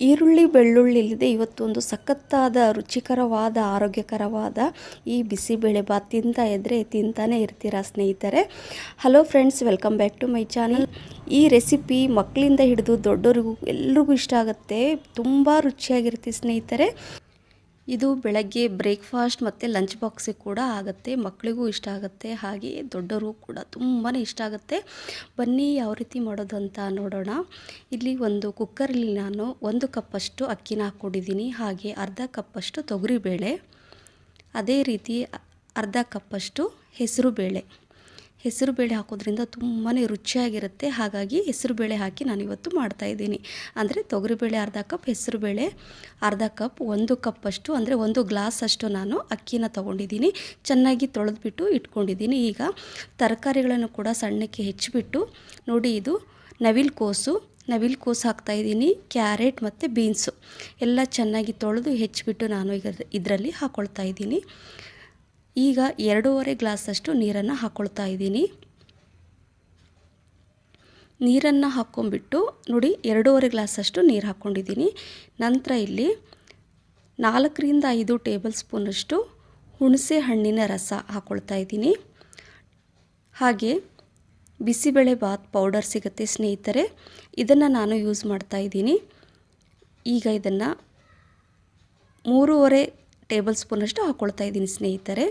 ಈರುಳ್ಳಿ, ಬೆಳ್ಳುಳ್ಳಿ ಇಲ್ಲದೆ ಇವತ್ತೊಂದು ಸಖತ್ತಾದ, ರುಚಿಕರವಾದ, ಆರೋಗ್ಯಕರವಾದ ಈ ಬಿಸಿಬೇಳೆ ಬಾತ್ ತಿಂತಾ ಇದ್ದರೆ ತಿಂತಾನೆ ಇರ್ತೀರಾ ಸ್ನೇಹಿತರೆ? Hello friends welcome back to my channel ಈ ರೆಸಿಪಿ ಮಕ್ಕಳಿಂದ ಹಿಡಿದು ದೊಡ್ಡವರಿಗೂ ಎಲ್ರಿಗೂ ಇಷ್ಟ ಆಗುತ್ತೆ. ತುಂಬ ರುಚಿಯಾಗಿರುತ್ತೆ ಸ್ನೇಹಿತರೆ. ಇದು ಬೆಳಗ್ಗೆ ಬ್ರೇಕ್ಫಾಸ್ಟ್ ಮತ್ತು ಲಂಚ್ ಬಾಕ್ಸಿಗೆ ಕೂಡ ಆಗುತ್ತೆ. ಮಕ್ಕಳಿಗೂ ಇಷ್ಟ ಆಗುತ್ತೆ. ಹಾಗೆ ದೊಡ್ಡವರು ಕೂಡ ತುಂಬಾ ಇಷ್ಟ ಆಗುತ್ತೆ. ಬನ್ನಿ ಯಾವ ರೀತಿ ಮಾಡೋದು ಅಂತ ನೋಡೋಣ. ಇಲ್ಲಿ ಒಂದು ಕುಕ್ಕರಲ್ಲಿ ನಾನು ಒಂದು ಕಪ್ಪಷ್ಟು ಅಕ್ಕಿನ ಹಾಕ್ಕೊಂಡಿದ್ದೀನಿ. ಹಾಗೆ ಅರ್ಧ ಕಪ್ಪಷ್ಟು ತೊಗರಿಬೇಳೆ, ಅದೇ ರೀತಿ ಅರ್ಧ ಕಪ್ಪಷ್ಟು ಹೆಸರುಬೇಳೆ. ಹೆಸರುಬೇಳೆ ಹಾಕೋದ್ರಿಂದ ತುಂಬಾ ರುಚಿಯಾಗಿರುತ್ತೆ. ಹಾಗಾಗಿ ಹೆಸರು ಬೇಳೆ ಹಾಕಿ ನಾನು ಇವತ್ತು ಮಾಡ್ತಾಯಿದ್ದೀನಿ ಅಂದರೆ ತೊಗರಿಬೇಳೆ ಅರ್ಧ ಕಪ್, ಹೆಸರು ಬೇಳೆ ಅರ್ಧ ಕಪ್, ಒಂದು ಕಪ್ಪಷ್ಟು ಅಂದರೆ ಒಂದು ಗ್ಲಾಸ್ ಅಷ್ಟು ನಾನು ಅಕ್ಕಿನ ತೊಗೊಂಡಿದ್ದೀನಿ. ಚೆನ್ನಾಗಿ ತೊಳೆದ್ಬಿಟ್ಟು ಇಟ್ಕೊಂಡಿದ್ದೀನಿ. ಈಗ ತರಕಾರಿಗಳನ್ನು ಕೂಡ ಸಣ್ಣಕ್ಕೆ ಹೆಚ್ಚಿಬಿಟ್ಟು ನೋಡಿ ಇದು ನವಿಲು ಕೋಸು. ನವಿಲು ಕೋಸು ಹಾಕ್ತಾಯಿದ್ದೀನಿ ಕ್ಯಾರೆಟ್ ಮತ್ತು ಬೀನ್ಸು. ಎಲ್ಲ ಚೆನ್ನಾಗಿ ತೊಳೆದು ಹೆಚ್ಚಿಬಿಟ್ಟು ನಾನು ಈಗ ಇದರಲ್ಲಿ ಹಾಕ್ಕೊಳ್ತಾ ಇದ್ದೀನಿ. ಈಗ ಎರಡೂವರೆ ಗ್ಲಾಸಷ್ಟು ನೀರನ್ನು ಹಾಕ್ಕೊಳ್ತಾ ಇದ್ದೀನಿ. ನೀರನ್ನು ಹಾಕ್ಕೊಂಬಿಟ್ಟು ನೋಡಿ ಎರಡೂವರೆ ಗ್ಲಾಸಷ್ಟು ನೀರು ಹಾಕ್ಕೊಂಡಿದ್ದೀನಿ. ನಂತರ ಇಲ್ಲಿ ನಾಲ್ಕರಿಂದ ಐದು ಟೇಬಲ್ ಸ್ಪೂನಷ್ಟು ಹುಣಸೆ ಹಣ್ಣಿನ ರಸ ಹಾಕ್ಕೊಳ್ತಾ ಇದ್ದೀನಿ. ಹಾಗೆ ಬಿಸಿಬೇಳೆ ಬಾತ್ ಪೌಡರ್ ಸಿಗುತ್ತೆ ಸ್ನೇಹಿತರೆ, ಇದನ್ನು ನಾನು ಯೂಸ್ ಮಾಡ್ತಾ ಇದ್ದೀನಿ. ಈಗ ಇದನ್ನು ಮೂರುವರೆ ಟೇಬಲ್ ಸ್ಪೂನಷ್ಟು ಹಾಕ್ಕೊಳ್ತಾ ಇದ್ದೀನಿ ಸ್ನೇಹಿತರೆ.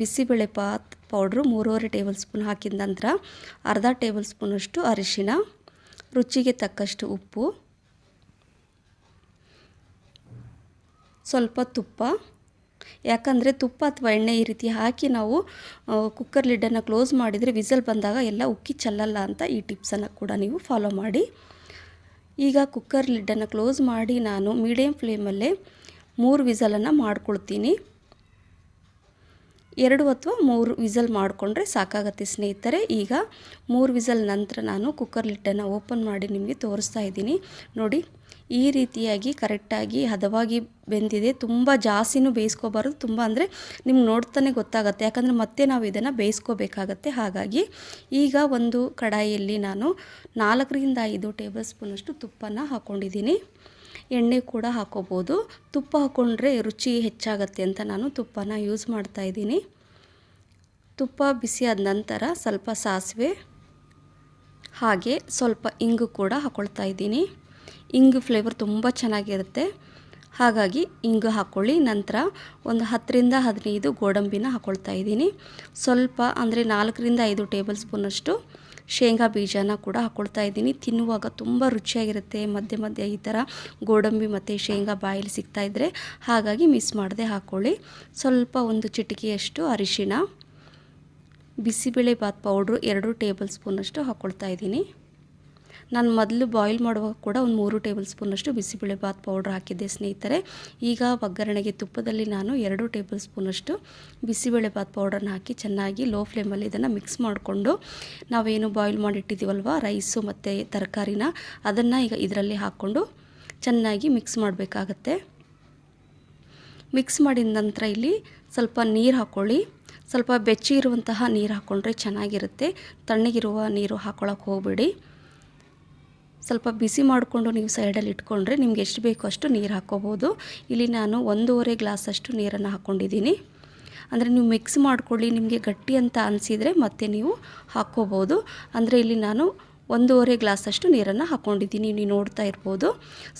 ಬಿಸಿಬೇಳೆ ಪಾತ್ ಪೌಡ್ರು ಮೂರುವರೆ ಟೇಬಲ್ ಸ್ಪೂನ್ ಹಾಕಿದ ನಂತರ ಅರ್ಧ ಟೇಬಲ್ ಸ್ಪೂನಷ್ಟು ಅರಿಶಿನ ರುಚಿಗೆ ತಕ್ಕಷ್ಟು ಉಪ್ಪು, ಸ್ವಲ್ಪ ತುಪ್ಪ. ಯಾಕಂದರೆ ತುಪ್ಪ ಅಥವಾ ಎಣ್ಣೆ ಈ ರೀತಿ ಹಾಕಿ ನಾವು ಕುಕ್ಕರ್ ಲಿಡ್ಡನ್ನು ಕ್ಲೋಸ್ ಮಾಡಿದರೆ ವಿಸಲ್ ಬಂದಾಗ ಎಲ್ಲ ಉಕ್ಕಿ ಚೆಲ್ಲಲ್ಲ ಅಂತ ಈ ಟಿಪ್ಸನ್ನು ಕೂಡ ನೀವು ಫಾಲೋ ಮಾಡಿ. ಈಗ ಕುಕ್ಕರ್ ಲಿಡ್ಡನ್ನು ಕ್ಲೋಸ್ ಮಾಡಿ ನಾನು ಮೀಡಿಯಮ್ ಫ್ಲೇಮಲ್ಲೇ ಮೂರು ವಿಸಲನ್ನು ಮಾಡ್ಕೊಳ್ತೀನಿ. ಎರಡು ಅಥವಾ ಮೂರು ವಿಸಲ್ ಮಾಡಿಕೊಂಡ್ರೆ ಸಾಕಾಗತ್ತೆ ಸ್ನೇಹಿತರೆ. ಈಗ ಮೂರು ವಿಸಲ್ ನಂತರ ನಾನು ಕುಕ್ಕರ್ ಲಿಟ್ಟನ್ನು ಓಪನ್ ಮಾಡಿ ನಿಮಗೆ ತೋರಿಸ್ತಾ ಇದ್ದೀನಿ. ನೋಡಿ, ಈ ರೀತಿಯಾಗಿ ಕರೆಕ್ಟಾಗಿ ಹದವಾಗಿ ಬೆಂದಿದೆ. ತುಂಬ ಜಾಸ್ತಿನೂ ಬೇಯಿಸ್ಕೋಬಾರ್ದು. ತುಂಬ ಅಂದರೆ ನಿಮ್ಗೆ ನೋಡ್ತಾನೆ ಗೊತ್ತಾಗುತ್ತೆ. ಯಾಕಂದರೆ ಮತ್ತೆ ನಾವು ಇದನ್ನು ಬೇಯಿಸ್ಕೋಬೇಕಾಗತ್ತೆ. ಹಾಗಾಗಿ ಈಗ ಒಂದು ಕಡಾಯಿಯಲ್ಲಿ ನಾನು ನಾಲ್ಕರಿಂದ ಐದು ಟೇಬಲ್ ಸ್ಪೂನಷ್ಟು ತುಪ್ಪನ ಹಾಕ್ಕೊಂಡಿದ್ದೀನಿ ಎಣ್ಣೆ ಕೂಡ ಹಾಕೋಬೋದು. ತುಪ್ಪ ಹಾಕ್ಕೊಂಡ್ರೆ ರುಚಿ ಹೆಚ್ಚಾಗತ್ತೆ ಅಂತ ನಾನು ತುಪ್ಪನ ಯೂಸ್ ಮಾಡ್ತಾ ತುಪ್ಪ ತುಪ್ಪ ಆದ ನಂತರ ಸ್ವಲ್ಪ ಸಾಸಿವೆ, ಹಾಗೆ ಸ್ವಲ್ಪ ಇಂಗು ಕೂಡ ಹಾಕ್ಕೊಳ್ತಾ ಇದ್ದೀನಿ. ಇಂಗು ಫ್ಲೇವರ್ ತುಂಬ ಚೆನ್ನಾಗಿರುತ್ತೆ. ಹಾಗಾಗಿ ಇಂಗು ಹಾಕ್ಕೊಳ್ಳಿ ನಂತರ ಒಂದು ಹತ್ತರಿಂದ ಹದಿನೈದು ಗೋಡಂಬಿನ ಹಾಕ್ಕೊಳ್ತಾ ಇದ್ದೀನಿ. ಸ್ವಲ್ಪ ಅಂದರೆ ನಾಲ್ಕರಿಂದ ಐದು ಟೇಬಲ್ ಸ್ಪೂನಷ್ಟು ಶೇಂಗಾ ಬೀಜನ ಕೂಡ ಹಾಕ್ಕೊಳ್ತಾ ಇದ್ದೀನಿ. ತಿನ್ನುವಾಗ ತುಂಬ ರುಚಿಯಾಗಿರುತ್ತೆ. ಮಧ್ಯೆ ಮಧ್ಯೆ ಈ ಥರ ಗೋಡಂಬಿ ಮತ್ತು ಶೇಂಗಾ ಬಾಯಲ್ಲಿ ಸಿಗ್ತಾಯಿದ್ರೆ ಹಾಗಾಗಿ ಮಿಸ್ ಮಾಡದೆ ಹಾಕ್ಕೊಳ್ಳಿ ಸ್ವಲ್ಪ ಒಂದು ಚಿಟಿಕೆಯಷ್ಟು ಅರಿಶಿಣ ಬಿಸಿಬೇಳೆ ಬಾತ್ ಪೌಡ್ರು, ಎರಡು ಟೇಬಲ್ ಸ್ಪೂನಷ್ಟು ಹಾಕ್ಕೊಳ್ತಾ ಇದ್ದೀನಿ. ನಾನು ಮೊದಲು ಬಾಯ್ಲ್ ಮಾಡುವಾಗ ಕೂಡ ಒಂದು ಮೂರು ಟೇಬಲ್ ಸ್ಪೂನಷ್ಟು ಬಿಸಿಬೇಳೆ ಬಾತ್ ಪೌಡ್ರ್ ಹಾಕಿದ್ದೆ ಸ್ನೇಹಿತರೆ. ಈಗ ಒಗ್ಗರಣೆಗೆ ತುಪ್ಪದಲ್ಲಿ ನಾನು ಎರಡು ಟೇಬಲ್ ಸ್ಪೂನಷ್ಟು ಬಿಸಿಬೇಳೆ ಪೌಡ್ರನ್ನ ಪೌಡರ್ನ ಹಾಕಿ ಚೆನ್ನಾಗಿ ಲೋ ಫ್ಲೇಮಲ್ಲಿ ಇದನ್ನು ಮಿಕ್ಸ್ ಮಾಡಿಕೊಂಡು ನಾವೇನು ಬಾಯ್ಲ್ ಮಾಡಿಟ್ಟಿದ್ದೀವಲ್ವ? ರೈಸು ಮತ್ತು ತರಕಾರಿನ ಅದನ್ನು ಈಗ ಇದರಲ್ಲಿ ಹಾಕ್ಕೊಂಡು ಚೆನ್ನಾಗಿ ಮಿಕ್ಸ್ ಮಾಡಬೇಕಾಗತ್ತೆ. ಮಿಕ್ಸ್ ಮಾಡಿದ ನಂತರ ಇಲ್ಲಿ ಸ್ವಲ್ಪ ನೀರು ಹಾಕ್ಕೊಳ್ಳಿ ಸ್ವಲ್ಪ ಬೆಚ್ಚಿ ಇರುವಂತಹ ನೀರು ಹಾಕ್ಕೊಂಡ್ರೆ ಚೆನ್ನಾಗಿರುತ್ತೆ. ತಣ್ಣಗಿರುವ ನೀರು ಹಾಕ್ಕೊಳಕ್ಕೆ ಹೋಗಬೇಡಿ. ಸ್ವಲ್ಪ ಬಿಸಿ ಮಾಡಿಕೊಂಡು ನೀವು ಸೈಡಲ್ಲಿ ಇಟ್ಕೊಂಡ್ರೆ ನಿಮ್ಗೆ ಎಷ್ಟು ಬೇಕೋ ಅಷ್ಟು ನೀರು ಹಾಕ್ಕೋಬೋದು. ಇಲ್ಲಿ ನಾನು ಒಂದೂವರೆ ಗ್ಲಾಸಷ್ಟು ನೀರನ್ನು ಹಾಕ್ಕೊಂಡಿದ್ದೀನಿ. ಅಂದರೆ ನೀವು ಮಿಕ್ಸ್ ಮಾಡ್ಕೊಳ್ಳಿ, ನಿಮಗೆ ಗಟ್ಟಿ ಅಂತ ಅನಿಸಿದರೆ ಮತ್ತೆ ನೀವು ಹಾಕ್ಕೋಬೋದು. ಅಂದರೆ ಇಲ್ಲಿ ನಾನು ಒಂದೂವರೆ ಗ್ಲಾಸಷ್ಟು ನೀರನ್ನು ಹಾಕ್ಕೊಂಡಿದ್ದೀನಿ. ನೀವು ನೋಡ್ತಾ ಇರ್ಬೋದು.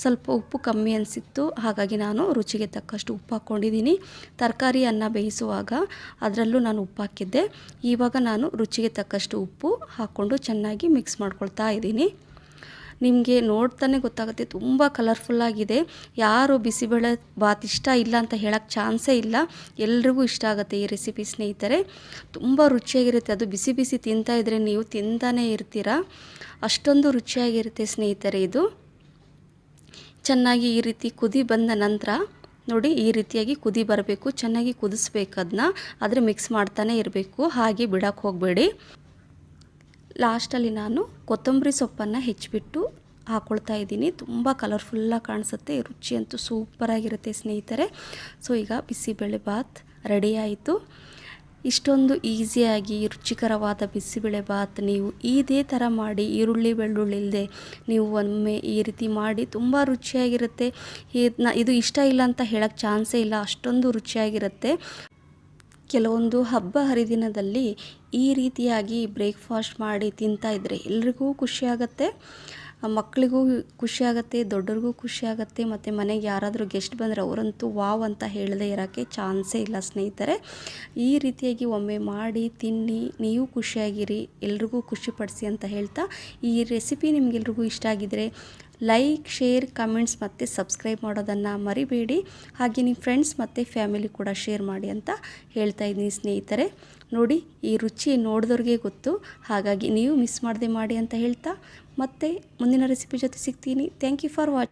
ಸ್ವಲ್ಪ ಉಪ್ಪು ಕಮ್ಮಿ ಅನಿಸಿತ್ತು. ಹಾಗಾಗಿ ನಾನು ರುಚಿಗೆ ತಕ್ಕಷ್ಟು ಉಪ್ಪು ಹಾಕ್ಕೊಂಡಿದ್ದೀನಿ. ತರಕಾರಿ ಅನ್ನ ಬೇಯಿಸುವಾಗ ಅದರಲ್ಲೂ ನಾನು ಉಪ್ಪು ಹಾಕಿದ್ದೆ. ಇವಾಗ ನಾನು ರುಚಿಗೆ ತಕ್ಕಷ್ಟು ಉಪ್ಪು ಹಾಕ್ಕೊಂಡು ಚೆನ್ನಾಗಿ ಮಿಕ್ಸ್ ಮಾಡ್ಕೊಳ್ತಾ ಇದ್ದೀನಿ. ನಿಮಗೆ ನೋಡ್ತಾನೆ ಗೊತ್ತಾಗುತ್ತೆ. ತುಂಬ ಕಲರ್ಫುಲ್ಲಾಗಿದೆ ಯಾರು ಬಿಸಿಬೇಳೆ ಬಾತ್ ಇಷ್ಟ ಇಲ್ಲ ಅಂತ ಹೇಳೋಕ್ಕೆ ಚಾನ್ಸೇ ಇಲ್ಲ. ಎಲ್ರಿಗೂ ಇಷ್ಟ ಆಗುತ್ತೆ ಈ ರೆಸಿಪಿ ಸ್ನೇಹಿತರೆ. ತುಂಬ ರುಚಿಯಾಗಿರುತ್ತೆ. ಅದು ಬಿಸಿ ಬಿಸಿ ತಿಂತಾ ಇದ್ದರೆ ನೀವು ತಿಂತಾನೆ ಇರ್ತೀರ. ಅಷ್ಟೊಂದು ರುಚಿಯಾಗಿರುತ್ತೆ ಸ್ನೇಹಿತರೆ ಇದು. ಚೆನ್ನಾಗಿ ಈ ರೀತಿ ಕುದಿ ಬಂದ ನಂತರ ನೋಡಿ ಈ ರೀತಿಯಾಗಿ ಕುದಿ ಬರಬೇಕು. ಚೆನ್ನಾಗಿ ಕುದಿಸ್ಬೇಕು ಅದನ್ನ ಆದರೆ ಮಿಕ್ಸ್ ಮಾಡ್ತಾನೆ ಇರಬೇಕು. ಹಾಗೆ ಬಿಡೋಕ್ಕೆ ಹೋಗಬೇಡಿ. ಲಾಸ್ಟಲ್ಲಿ ನಾನು ಕೊತ್ತಂಬರಿ ಸೊಪ್ಪನ್ನು ಹೆಚ್ಚಿಬಿಟ್ಟು ಹಾಕ್ಕೊಳ್ತಾ ಇದ್ದೀನಿ. ತುಂಬ ಕಲರ್ಫುಲ್ಲಾಗಿ ಕಾಣಿಸುತ್ತೆ. ರುಚಿ ಅಂತೂ ಸೂಪರಾಗಿರುತ್ತೆ ಸ್ನೇಹಿತರೆ. ಸೊ, ಈಗ ಬಿಸಿಬೇಳೆ ಬಾತ್ ರೆಡಿ ಆಯಿತು. ಇಷ್ಟೊಂದು ಈಸಿಯಾಗಿ, ರುಚಿಕರವಾದ ಬಿಸಿಬೇಳೆ ಬಾತ್ ನೀವು ಇದೇ ಥರ ಮಾಡಿ, ಈರುಳ್ಳಿ, ಬೆಳ್ಳುಳ್ಳಿ ಇಲ್ಲದೆ ನೀವು ಒಮ್ಮೆ ಈ ರೀತಿ ಮಾಡಿ ತುಂಬ ರುಚಿಯಾಗಿರುತ್ತೆ. ಇದು ಇಷ್ಟ ಇಲ್ಲ ಅಂತ ಹೇಳೋಕ್ಕೆ ಚಾನ್ಸೇ ಇಲ್ಲ. ಅಷ್ಟೊಂದು ರುಚಿಯಾಗಿರುತ್ತೆ. ಕೆಲವೊಂದು ಹಬ್ಬ ಹರಿದಿನದಲ್ಲಿ ಈ ರೀತಿಯಾಗಿ ಬ್ರೇಕ್ಫಾಸ್ಟ್ ಮಾಡಿ ತಿಂತಾ ಇದ್ದರೆ ಎಲ್ರಿಗೂ ಖುಷಿಯಾಗತ್ತೆ ಮಕ್ಕಳಿಗೂ ಖುಷಿಯಾಗತ್ತೆ ದೊಡ್ಡರಿಗೂ ಖುಷಿಯಾಗತ್ತೆ ಮತ್ತು ಮನೆಗೆ ಯಾರಾದರೂ ಗೆಸ್ಟ್ ಬಂದರೆ ಅವರಂತೂ ವಾವ್ ಅಂತ ಹೇಳದೇ ಇರೋಕ್ಕೆ ಚಾನ್ಸೇ ಇಲ್ಲ ಸ್ನೇಹಿತರೆ. ಈ ರೀತಿಯಾಗಿ ಒಮ್ಮೆ ಮಾಡಿ ತಿನ್ನಿ, ನೀವು ಖುಷಿಯಾಗಿರಿ, ಎಲ್ರಿಗೂ ಖುಷಿಪಡಿಸಿ ಅಂತ ಹೇಳ್ತಾ ಈ ರೆಸಿಪಿ ನಿಮಗೆಲ್ರಿಗೂ ಇಷ್ಟ ಆಗಿದರೆ ಲೈಕ್ ಶೇರ್ ಕಮೆಂಟ್ಸ್ ಮತ್ತು ಸಬ್ಸ್ಕ್ರೈಬ್ ಮಾಡೋದನ್ನು ಮರಿಬೇಡಿ. ಹಾಗೆ ನಿಮ್ಮ ಫ್ರೆಂಡ್ಸ್ ಮತ್ತು ಫ್ಯಾಮಿಲಿ ಕೂಡ ಶೇರ್ ಮಾಡಿ ಅಂತ ಹೇಳ್ತಾ ಇದ್ದೀನಿ ಸ್ನೇಹಿತರೆ. ನೋಡಿ, ಈ ರುಚಿ ನೋಡಿದವ್ರಿಗೆ ಗೊತ್ತು. ಹಾಗಾಗಿ ನೀವು ಮಿಸ್ ಮಾಡದೆ ಮಾಡಿ ಅಂತ ಹೇಳ್ತಾ. ಮತ್ತೆ ಮುಂದಿನ ರೆಸಿಪಿ ಜೊತೆ ಸಿಗ್ತೀನಿ. Thank you for watch